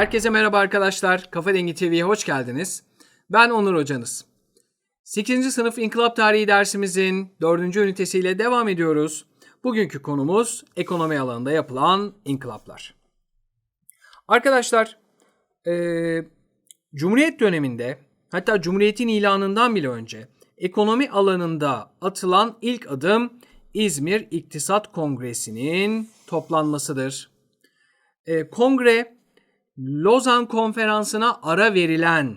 Herkese merhaba arkadaşlar. Kafa Dengi TV'ye hoş geldiniz. Ben Onur Hocanız. 8. sınıf İnkılap Tarihi dersimizin 4. ünitesiyle devam ediyoruz. Bugünkü konumuz ekonomi alanında yapılan inkılaplar. Arkadaşlar, eee, Cumhuriyet döneminde hatta Cumhuriyet'in ilanından bile önce ekonomi alanında atılan ilk adım İzmir İktisat Kongresi'nin toplanmasıdır. E, kongre Lozan Konferansı'na ara verilen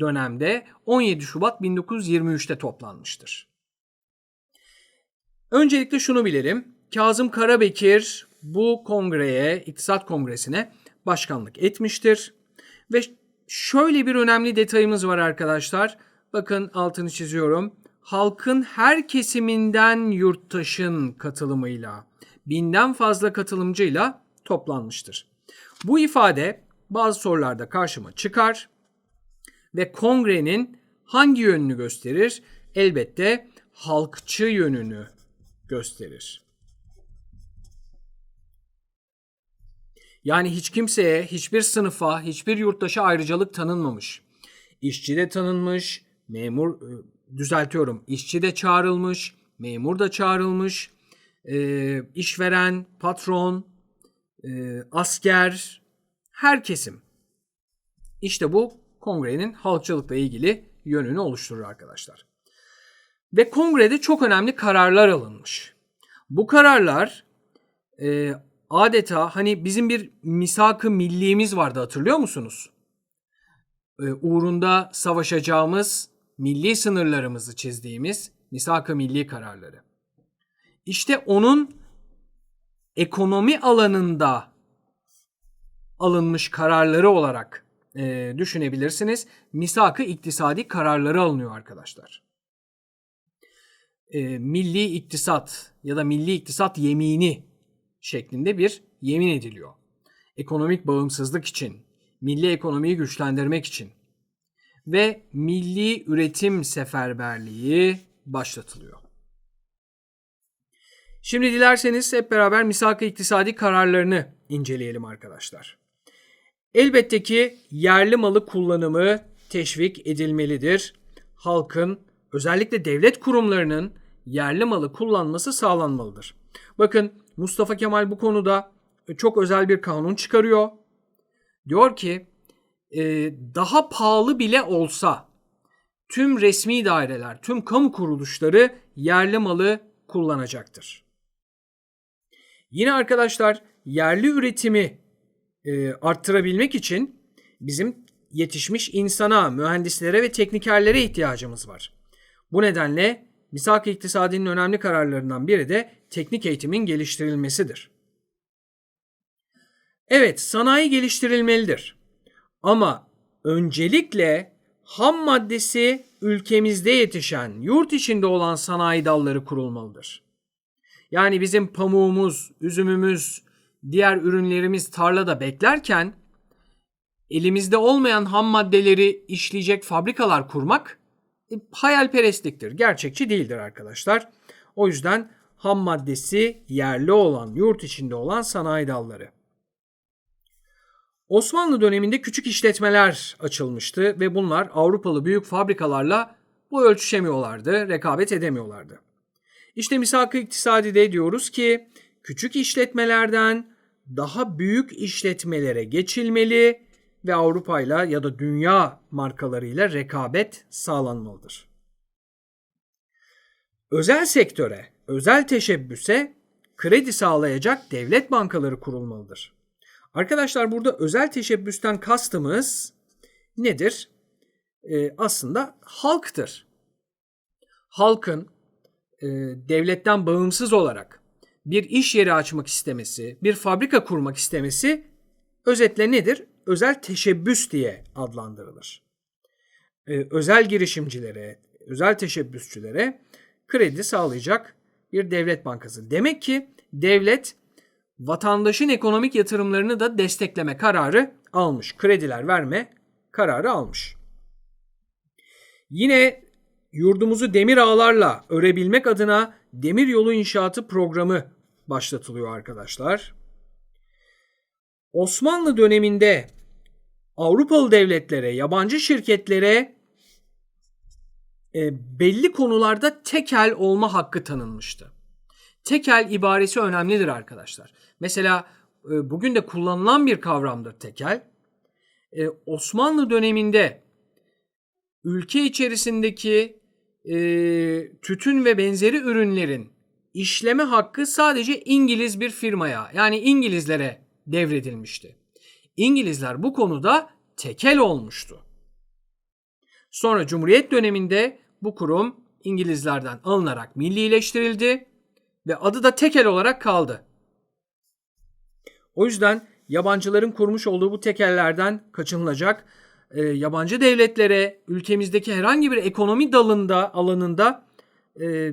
dönemde 17 Şubat 1923'te toplanmıştır. Öncelikle şunu bilelim. Kazım Karabekir bu kongreye, İktisat Kongresi'ne başkanlık etmiştir. Ve şöyle bir önemli detayımız var arkadaşlar. Bakın altını çiziyorum. Halkın her kesiminden yurttaşın katılımıyla, binden fazla katılımcıyla toplanmıştır. Bu ifade bazı sorularda karşıma çıkar ve kongrenin hangi yönünü gösterir? Elbette halkçı yönünü gösterir. Yani hiç kimseye, hiçbir sınıfa, hiçbir yurttaşa ayrıcalık tanınmamış. İşçi de tanınmış, memur e, düzeltiyorum, işçi de çağrılmış, memur da çağrılmış, e, işveren, patron, e, asker, her kesim. İşte bu kongrenin halkçılıkla ilgili yönünü oluşturur arkadaşlar. Ve kongrede çok önemli kararlar alınmış. Bu kararlar e, adeta hani bizim bir misak-ı milliğimiz vardı hatırlıyor musunuz? E, uğrunda savaşacağımız milli sınırlarımızı çizdiğimiz misak-ı milli kararları. İşte onun ekonomi alanında alınmış kararları olarak e, düşünebilirsiniz. Misak-ı iktisadi kararları alınıyor arkadaşlar. E, milli iktisat ya da milli iktisat yemini şeklinde bir yemin ediliyor. Ekonomik bağımsızlık için, milli ekonomiyi güçlendirmek için ve milli üretim seferberliği başlatılıyor. Şimdi dilerseniz hep beraber misak-ı iktisadi kararlarını inceleyelim arkadaşlar. Elbette ki yerli malı kullanımı teşvik edilmelidir. Halkın özellikle devlet kurumlarının yerli malı kullanması sağlanmalıdır. Bakın Mustafa Kemal bu konuda çok özel bir kanun çıkarıyor. Diyor ki e, daha pahalı bile olsa tüm resmi daireler, tüm kamu kuruluşları yerli malı kullanacaktır. Yine arkadaşlar yerli üretimi e, arttırabilmek için bizim yetişmiş insana, mühendislere ve teknikerlere ihtiyacımız var. Bu nedenle misak-ı iktisadinin önemli kararlarından biri de teknik eğitimin geliştirilmesidir. Evet, sanayi geliştirilmelidir. Ama öncelikle ham maddesi ülkemizde yetişen, yurt içinde olan sanayi dalları kurulmalıdır. Yani bizim pamuğumuz, üzümümüz, diğer ürünlerimiz tarlada beklerken elimizde olmayan ham maddeleri işleyecek fabrikalar kurmak e, hayalperestliktir. Gerçekçi değildir arkadaşlar. O yüzden ham maddesi yerli olan, yurt içinde olan sanayi dalları. Osmanlı döneminde küçük işletmeler açılmıştı ve bunlar Avrupalı büyük fabrikalarla bu ölçüşemiyorlardı, rekabet edemiyorlardı. İşte misak-ı iktisadide diyoruz ki küçük işletmelerden daha büyük işletmelere geçilmeli ve Avrupa ile ya da dünya markalarıyla rekabet sağlanmalıdır. Özel sektöre, özel teşebbüse kredi sağlayacak devlet bankaları kurulmalıdır. Arkadaşlar burada özel teşebbüsten kastımız nedir? Ee, aslında halktır. Halkın e, devletten bağımsız olarak bir iş yeri açmak istemesi, bir fabrika kurmak istemesi özetle nedir? Özel teşebbüs diye adlandırılır. Ee, özel girişimcilere, özel teşebbüsçülere kredi sağlayacak bir devlet bankası. Demek ki devlet vatandaşın ekonomik yatırımlarını da destekleme kararı almış. Krediler verme kararı almış. Yine yurdumuzu demir ağlarla örebilmek adına demir yolu inşaatı programı başlatılıyor arkadaşlar. Osmanlı döneminde Avrupalı devletlere, yabancı şirketlere e, belli konularda tekel olma hakkı tanınmıştı. Tekel ibaresi önemlidir arkadaşlar. Mesela e, bugün de kullanılan bir kavramdır tekel. E, Osmanlı döneminde ülke içerisindeki e, tütün ve benzeri ürünlerin işleme hakkı sadece İngiliz bir firmaya yani İngilizlere devredilmişti. İngilizler bu konuda tekel olmuştu. Sonra Cumhuriyet döneminde bu kurum İngilizlerden alınarak millileştirildi ve adı da tekel olarak kaldı. O yüzden yabancıların kurmuş olduğu bu tekellerden kaçınılacak. E, yabancı devletlere ülkemizdeki herhangi bir ekonomi dalında alanında e,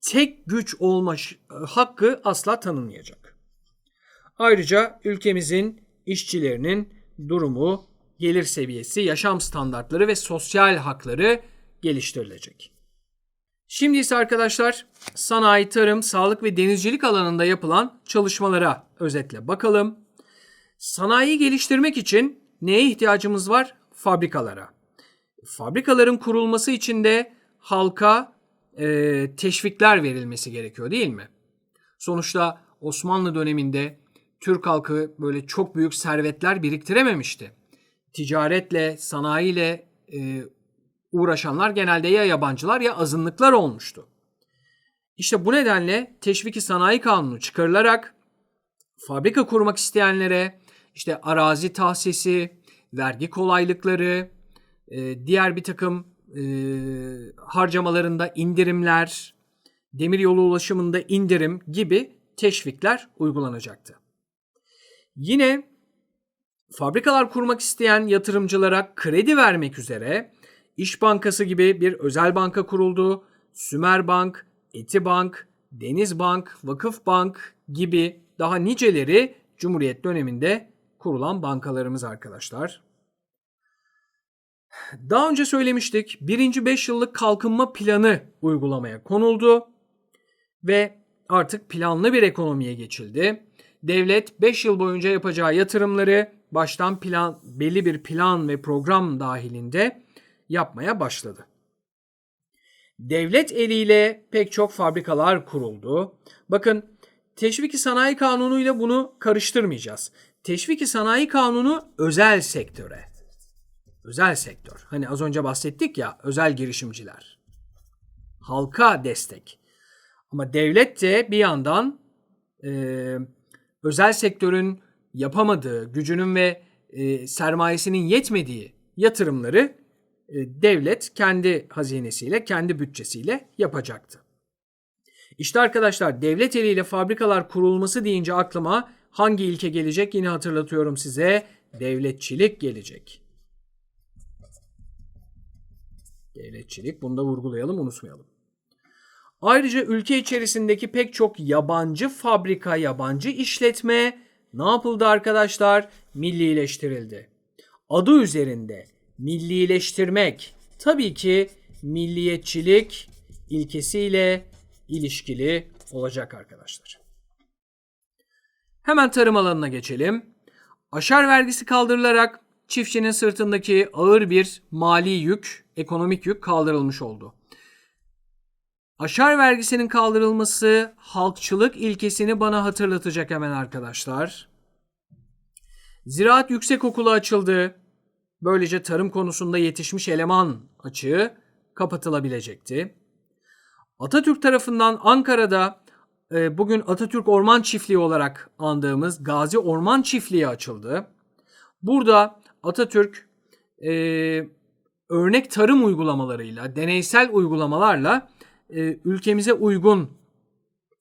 tek güç olma hakkı asla tanınmayacak. Ayrıca ülkemizin işçilerinin durumu, gelir seviyesi, yaşam standartları ve sosyal hakları geliştirilecek. Şimdi ise arkadaşlar sanayi, tarım, sağlık ve denizcilik alanında yapılan çalışmalara özetle bakalım. Sanayiyi geliştirmek için neye ihtiyacımız var? Fabrikalara. Fabrikaların kurulması için de halka e, teşvikler verilmesi gerekiyor değil mi? Sonuçta Osmanlı döneminde Türk halkı böyle çok büyük servetler biriktirememişti. Ticaretle, sanayiyle e, uğraşanlar genelde ya yabancılar ya azınlıklar olmuştu. İşte bu nedenle Teşviki Sanayi Kanunu çıkarılarak fabrika kurmak isteyenlere işte arazi tahsisi, vergi kolaylıkları, e, diğer bir takım e, harcamalarında indirimler, demiryolu ulaşımında indirim gibi teşvikler uygulanacaktı. Yine fabrikalar kurmak isteyen yatırımcılara kredi vermek üzere İş Bankası gibi bir özel banka kuruldu. Sümer Bank, Etibank, Denizbank, Vakıfbank gibi daha niceleri Cumhuriyet döneminde kurulan bankalarımız arkadaşlar. Daha önce söylemiştik. Birinci 5 yıllık kalkınma planı uygulamaya konuldu ve artık planlı bir ekonomiye geçildi. Devlet 5 yıl boyunca yapacağı yatırımları baştan plan belli bir plan ve program dahilinde yapmaya başladı. Devlet eliyle pek çok fabrikalar kuruldu. Bakın Teşviki Sanayi Kanunu ile bunu karıştırmayacağız. Teşviki Sanayi Kanunu özel sektöre. Özel sektör. Hani az önce bahsettik ya özel girişimciler. Halka destek. Ama devlet de bir yandan e, özel sektörün yapamadığı, gücünün ve e, sermayesinin yetmediği yatırımları e, devlet kendi hazinesiyle, kendi bütçesiyle yapacaktı. İşte arkadaşlar devlet eliyle fabrikalar kurulması deyince aklıma hangi ilke gelecek yine hatırlatıyorum size. Devletçilik gelecek. Devletçilik bunu da vurgulayalım unutmayalım. Ayrıca ülke içerisindeki pek çok yabancı fabrika, yabancı işletme ne yapıldı arkadaşlar? Millileştirildi. Adı üzerinde millileştirmek tabii ki milliyetçilik ilkesiyle ilişkili olacak arkadaşlar. Hemen tarım alanına geçelim. Aşar vergisi kaldırılarak çiftçinin sırtındaki ağır bir mali yük, ekonomik yük kaldırılmış oldu. Aşar vergisinin kaldırılması halkçılık ilkesini bana hatırlatacak hemen arkadaşlar. Ziraat Yüksekokulu açıldı. Böylece tarım konusunda yetişmiş eleman açığı kapatılabilecekti. Atatürk tarafından Ankara'da bugün Atatürk Orman Çiftliği olarak andığımız Gazi Orman Çiftliği açıldı. Burada Atatürk e, örnek tarım uygulamalarıyla, deneysel uygulamalarla e, ülkemize uygun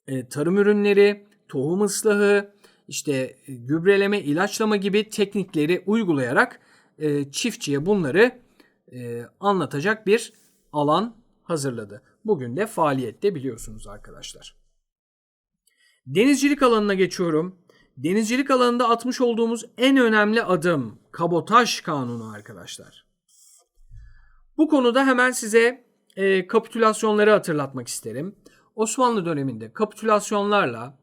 e, tarım ürünleri, tohum ıslahı, işte e, gübreleme, ilaçlama gibi teknikleri uygulayarak e, çiftçiye bunları e, anlatacak bir alan hazırladı. Bugün de faaliyette biliyorsunuz arkadaşlar. Denizcilik alanına geçiyorum. Denizcilik alanında atmış olduğumuz en önemli adım kabotaj kanunu arkadaşlar. Bu konuda hemen size e, kapitülasyonları hatırlatmak isterim. Osmanlı döneminde kapitülasyonlarla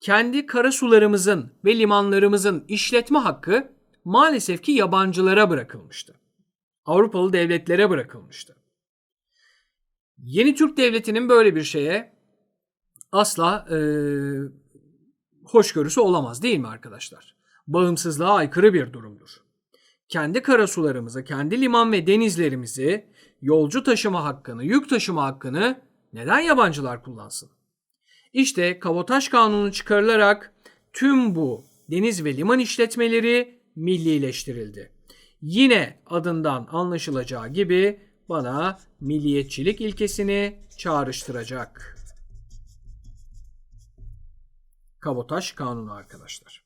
kendi karasularımızın ve limanlarımızın işletme hakkı maalesef ki yabancılara bırakılmıştı. Avrupalı devletlere bırakılmıştı. Yeni Türk Devleti'nin böyle bir şeye asla e, hoşgörüsü olamaz değil mi arkadaşlar? Bağımsızlığa aykırı bir durumdur. Kendi karasularımızı, kendi liman ve denizlerimizi, yolcu taşıma hakkını, yük taşıma hakkını neden yabancılar kullansın? İşte kabotaj kanunu çıkarılarak tüm bu deniz ve liman işletmeleri millileştirildi. Yine adından anlaşılacağı gibi bana milliyetçilik ilkesini çağrıştıracak. Kabotaj kanunu arkadaşlar.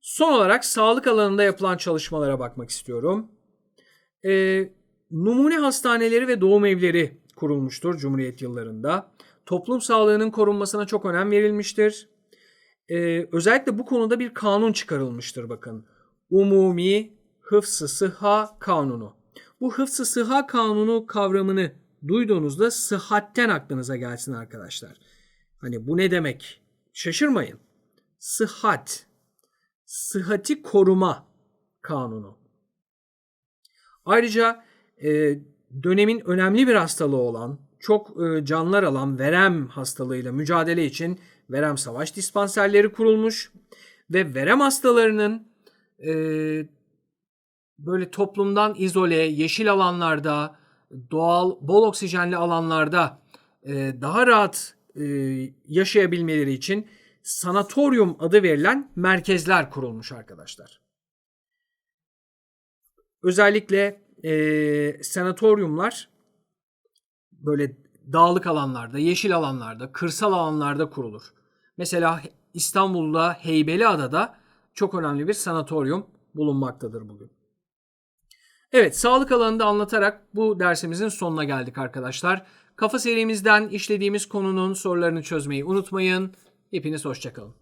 Son olarak sağlık alanında yapılan çalışmalara bakmak istiyorum. Ee, numune hastaneleri ve doğum evleri kurulmuştur Cumhuriyet yıllarında. Toplum sağlığının korunmasına çok önem verilmiştir. Ee, özellikle bu konuda bir kanun çıkarılmıştır bakın. Umumi Hıfzı Sıhha Kanunu. Bu Hıfzı Sıhha Kanunu kavramını duyduğunuzda sıhhatten aklınıza gelsin arkadaşlar. Hani bu ne demek? Şaşırmayın. Sıhhat. Sıhhati koruma kanunu. Ayrıca e, dönemin önemli bir hastalığı olan, çok e, canlar alan verem hastalığıyla mücadele için verem savaş dispanserleri kurulmuş ve verem hastalarının e, böyle toplumdan izole, yeşil alanlarda, doğal, bol oksijenli alanlarda e, daha rahat e, yaşayabilmeleri için sanatoryum adı verilen merkezler kurulmuş arkadaşlar. Özellikle e, sanatoryumlar böyle dağlık alanlarda, yeşil alanlarda, kırsal alanlarda kurulur. Mesela İstanbul'da Heybeliada'da çok önemli bir sanatoryum bulunmaktadır bugün. Evet, sağlık alanında anlatarak bu dersimizin sonuna geldik arkadaşlar. Kafa serimizden işlediğimiz konunun sorularını çözmeyi unutmayın. Hepiniz hoşçakalın.